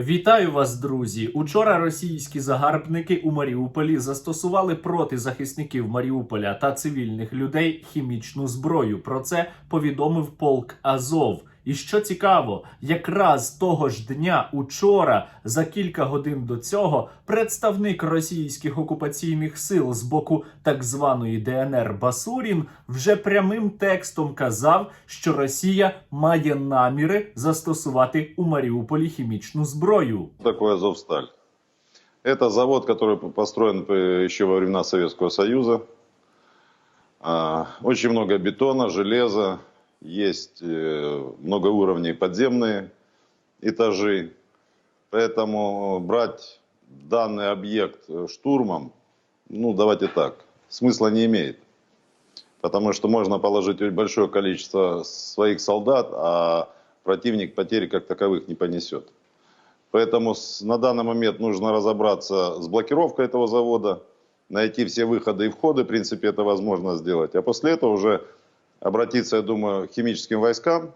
Вітаю вас, друзі! Учора російські загарбники у Маріуполі застосували проти захисників Маріуполя та цивільних людей хімічну зброю. Про це повідомив полк Азов. І що цікаво, якраз того ж дня, учора, за кілька годин до цього, представник російських окупаційних сил з боку так званої ДНР Басурін вже прямим текстом казав, що Росія має наміри застосувати у Маріуполі хімічну зброю. Что такое Азовсталь? Это завод, который построен э, еще во времена Советского Союза. А, Очень много бетона, железа, есть э, много уровней подземные этажи. Поэтому брать данный объект э, штурмом, ну давайте так, смысла не имеет. Потому что можно положить большое количество своих солдат, а противник потери как таковых не понесет. Поэтому на данный момент нужно разобраться с блокировкой этого завода, найти все выходы и входы, в принципе, это возможно сделать. А после этого уже обратиться, я думаю, к химическим войскам,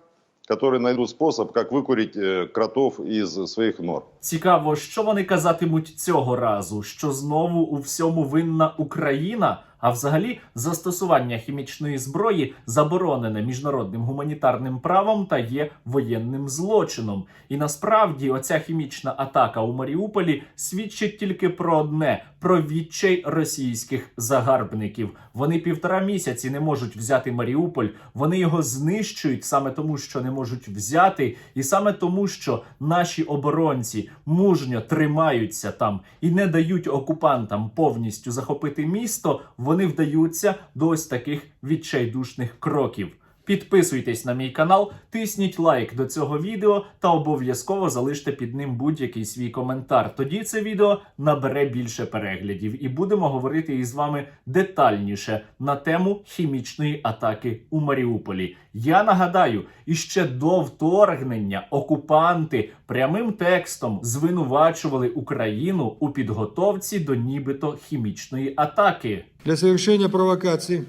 которые найдут способ, как выкурить э, кротов из своих нор. Цікаво, що вони казатимуть цього разу, що знову у всьому винна Україна. А взагалі, застосування хімічної зброї заборонене міжнародним гуманітарним правом та є воєнним злочином. І насправді, оця хімічна атака у Маріуполі свідчить тільки про одне: про відчай російських загарбників. Вони півтора місяці не можуть взяти Маріуполь. Вони його знищують саме тому, що не можуть взяти, і саме тому, що наші оборонці мужньо тримаються там і не дають окупантам повністю захопити місто. Вони вдаються до ось таких відчайдушних кроків. Підписуйтесь на мій канал, тисніть лайк до цього відео та обов'язково залиште під ним будь-який свій коментар. Тоді це відео набере більше переглядів, і будемо говорити із вами детальніше на тему хімічної атаки у Маріуполі. Я нагадаю, іще до вторгнення окупанти прямим текстом звинувачували Україну у підготовці до нібито хімічної атаки. Для совершения провокаций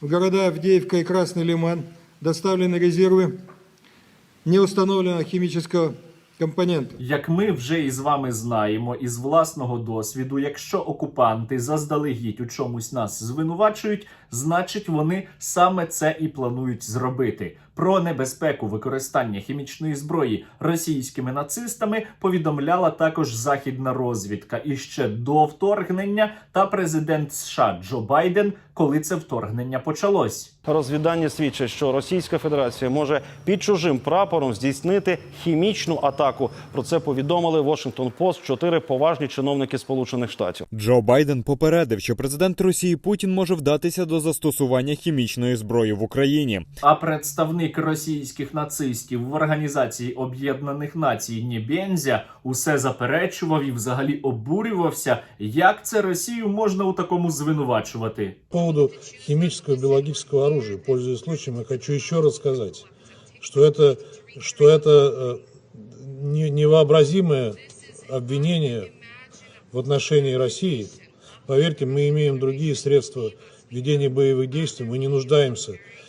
в города Авдеевка и Красный Лиман доставлены резервы неустановленного химического компонента. Як ми вже із вами знаємо із власного досвіду, якщо окупанти заздалегідь у чомусь нас звинувачують, значить вони саме це і планують зробити. Про небезпеку використання хімічної зброї російськими нацистами повідомляла також західна розвідка і ще до вторгнення та президент США Джо Байден, коли це вторгнення почалось. Розвідання свідчить, що Російська Федерація може під чужим прапором здійснити хімічну атаку. Про це повідомили Washington Post чотири поважні чиновники Сполучених Штатів. Джо Байден попередив, що президент Росії Путін може вдатися до застосування хімічної зброї в Україні. А представник російських нацистів в Організації Об'єднаних Націй Нєбєнзя усе заперечував і взагалі обурювався, як це Росію можна у такому звинувачувати. По поводу химического и биологического оружия, пользуясь случаем, я хочу еще раз сказать, что это, что это э, не- невообразимое обвинение в отношении России. Поверьте, мы имеем другие средства ведения боевых действий, мы не нуждаемся э, в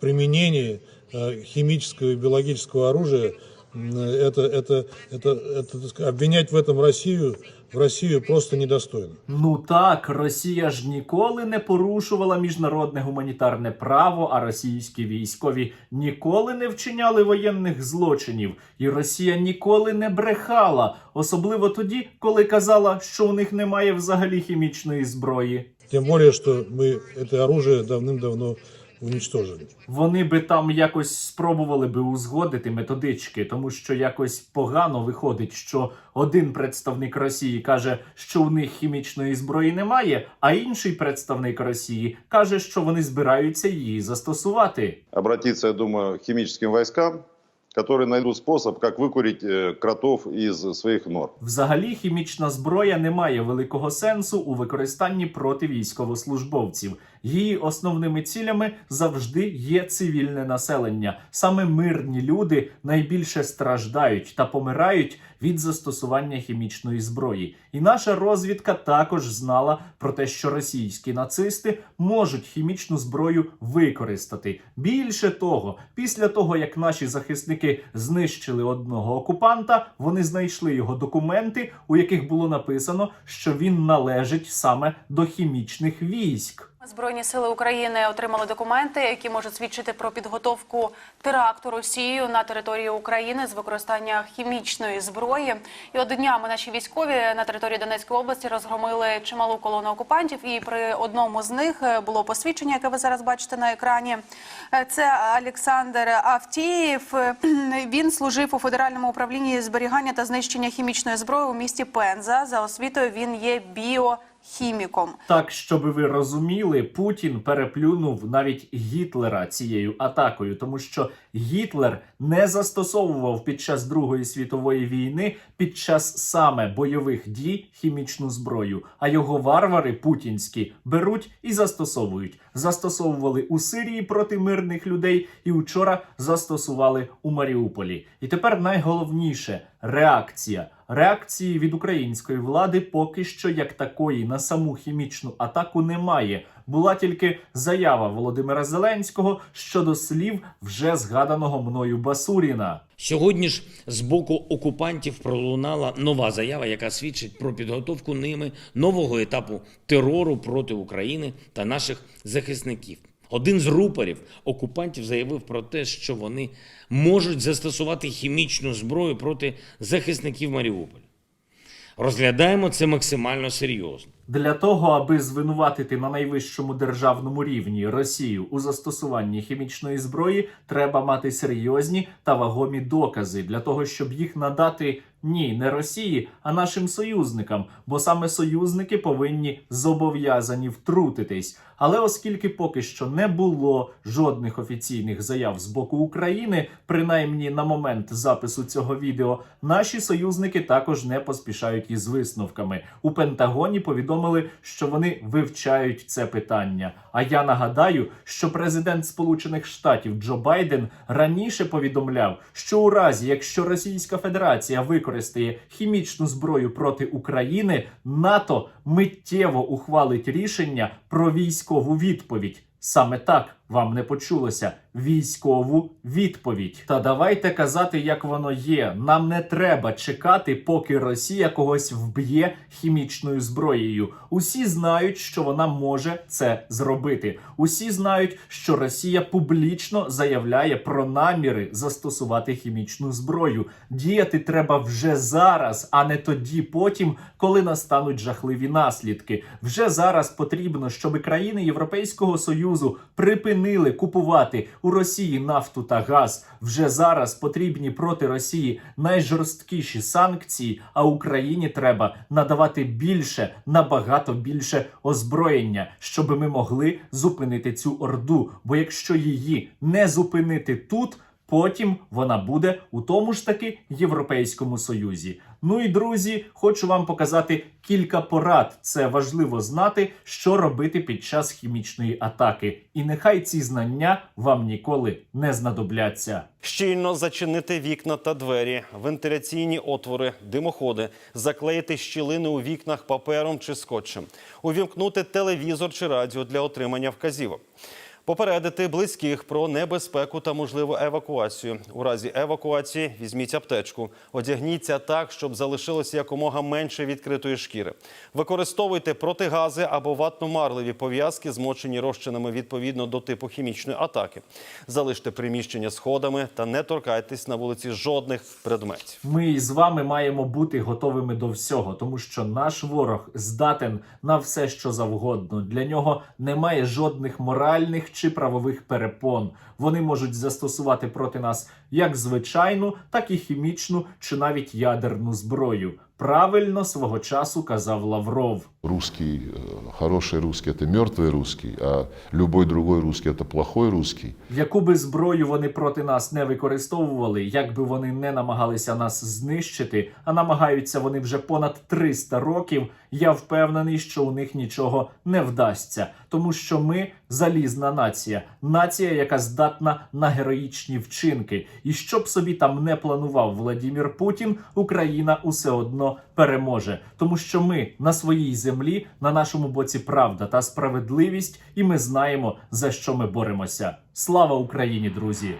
применении э, химического и биологического оружия. М, Это, это, это, это, так сказать, обвинять в этом Россию, в Россию просто недостойно. Ну так, Росія ж ніколи не порушувала міжнародне гуманітарне право, а російські військові ніколи не вчиняли воєнних злочинів, і Росія ніколи не брехала, особливо тоді, коли казала, що у них немає взагалі хімічної зброї. Тем более, что мы это оружие давным-давно уничтожили. Вони би там якось спробували би узгодити методички, тому що якось погано виходить, що один представник Росії каже, що у них хімічної зброї немає, а інший представник Росії каже, що вони збираються її застосувати. Обратиться, я думаю, к химическим войскам, которые найдут способ, как выкурить э, кротов из своих нор. Взагалі, хімічна зброя не має великого сенсу у використанні проти військовослужбовців. Її основними цілями завжди є цивільне населення. Саме мирні люди найбільше страждають та помирають від застосування хімічної зброї. І наша розвідка також знала про те, що російські нацисти можуть хімічну зброю використати. Більше того, після того як наші захисники знищили одного окупанта, вони знайшли його документи, у яких було написано, що він належить саме до хімічних військ. Збройні сили України отримали документи, які можуть свідчити про підготовку теракту Росією на території України з використання хімічної зброї. І от днями наші військові на території Донецької області розгромили чималу колону окупантів. І при одному з них е, було посвідчення, яке ви зараз бачите на екрані. Е, Це Олександр Автієв. Він служив у федеральному управлінні зберігання та знищення хімічної зброї у місті Пенза. За освітою він є біохіміком. Так, щоб ви розуміли, Путін переплюнув навіть Гітлера цією атакою, тому що Гітлер не застосовував під час Другої світової війни під час саме бойових дій хімічну зброю. А його варвари путінські беруть і застосовують. Застосовували у Сирії проти мирних людей, і вчора застосували у Маріуполі. І тепер найголовніше реакція. Реакції від української влади поки що як такої на саму хімічну атаку немає. Була тільки заява Володимира Зеленського щодо слів вже згаданого мною Басуріна. Сьогодні ж з боку окупантів пролунала нова заява, яка свідчить про підготовку ними нового етапу терору проти України та наших захисників. Один з рупорів окупантів заявив про те, що вони можуть застосувати хімічну зброю проти захисників Маріуполя. Розглядаємо це максимально серйозно. Для того, аби звинуватити на найвищому державному рівні Росію у застосуванні хімічної зброї, треба мати серйозні та вагомі докази для того, щоб їх надати ні, не Росії, а нашим союзникам, бо саме союзники повинні зобов'язані втрутитись. Але оскільки поки що не було жодних офіційних заяв з боку України, принаймні на момент запису цього відео, наші союзники також не поспішають із висновками. У Пентагоні повідомили, що вони вивчають це питання. А я нагадаю, що президент Сполучених Штатів Джо Байден раніше повідомляв, що у разі, якщо Російська Федерація використає хімічну зброю проти України, НАТО миттєво ухвалить рішення про військову відповідь. Саме так вам не почулося військову відповідь. Та давайте казати, як воно є. Нам не треба чекати, поки Росія когось вб'є хімічною зброєю. Усі знають, що вона може це зробити. Усі знають, що Росія публічно заявляє про наміри застосувати хімічну зброю. Діяти треба вже зараз, а не тоді, потім, коли настануть жахливі наслідки. Вже зараз потрібно, щоб країни Європейського союзу припинили купувати у Росії нафту та газ. Вже зараз потрібні проти Росії найжорсткіші санкції. А Україні треба надавати більше, набагато більше озброєння, щоб ми могли зупинити цю орду. Бо якщо її не зупинити тут. Потім вона буде у тому ж таки Європейському Союзі. Ну і друзі, хочу вам показати кілька порад. Це важливо знати, що робити під час хімічної атаки. І нехай ці знання вам ніколи не знадобляться. Щільно зачинити вікна та двері, вентиляційні отвори, димоходи, заклеїти щілини у вікнах папером чи скотчем, увімкнути телевізор чи радіо для отримання вказівок. Попередити близьких про небезпеку та можливу евакуацію. У разі евакуації візьміть аптечку, одягніться так, щоб залишилося якомога менше відкритої шкіри. Використовуйте протигази або ватно-марливі пов'язки, змочені розчинами відповідно до типу хімічної атаки. Залиште приміщення сходами та не торкайтесь на вулиці жодних предметів. Ми з вами маємо бути готовими до всього, тому що наш ворог здатен на все, що завгодно. Для нього немає жодних моральних чи правових перепон. вони можуть застосувати проти нас як звичайну, так і хімічну чи навіть ядерну зброю. Правильно свого часу казав Лавров. Русский, э, хороший русский – это мертвый русский, а любой другой русский – это плохой русский. Яку би зброю вони проти нас не використовували, як би вони не намагалися нас знищити, а намагаються вони вже понад 300 років. Я впевнений, що у них нічого не вдасться, тому що ми залізна нація, нація, яка здатна на героїчні вчинки. І що б собі там не планував Владімір Путін, Україна усе одно переможе, тому що ми на своїй землі, на нашому боці правда та справедливість, і ми знаємо за що ми боремося. Слава Україні, друзі!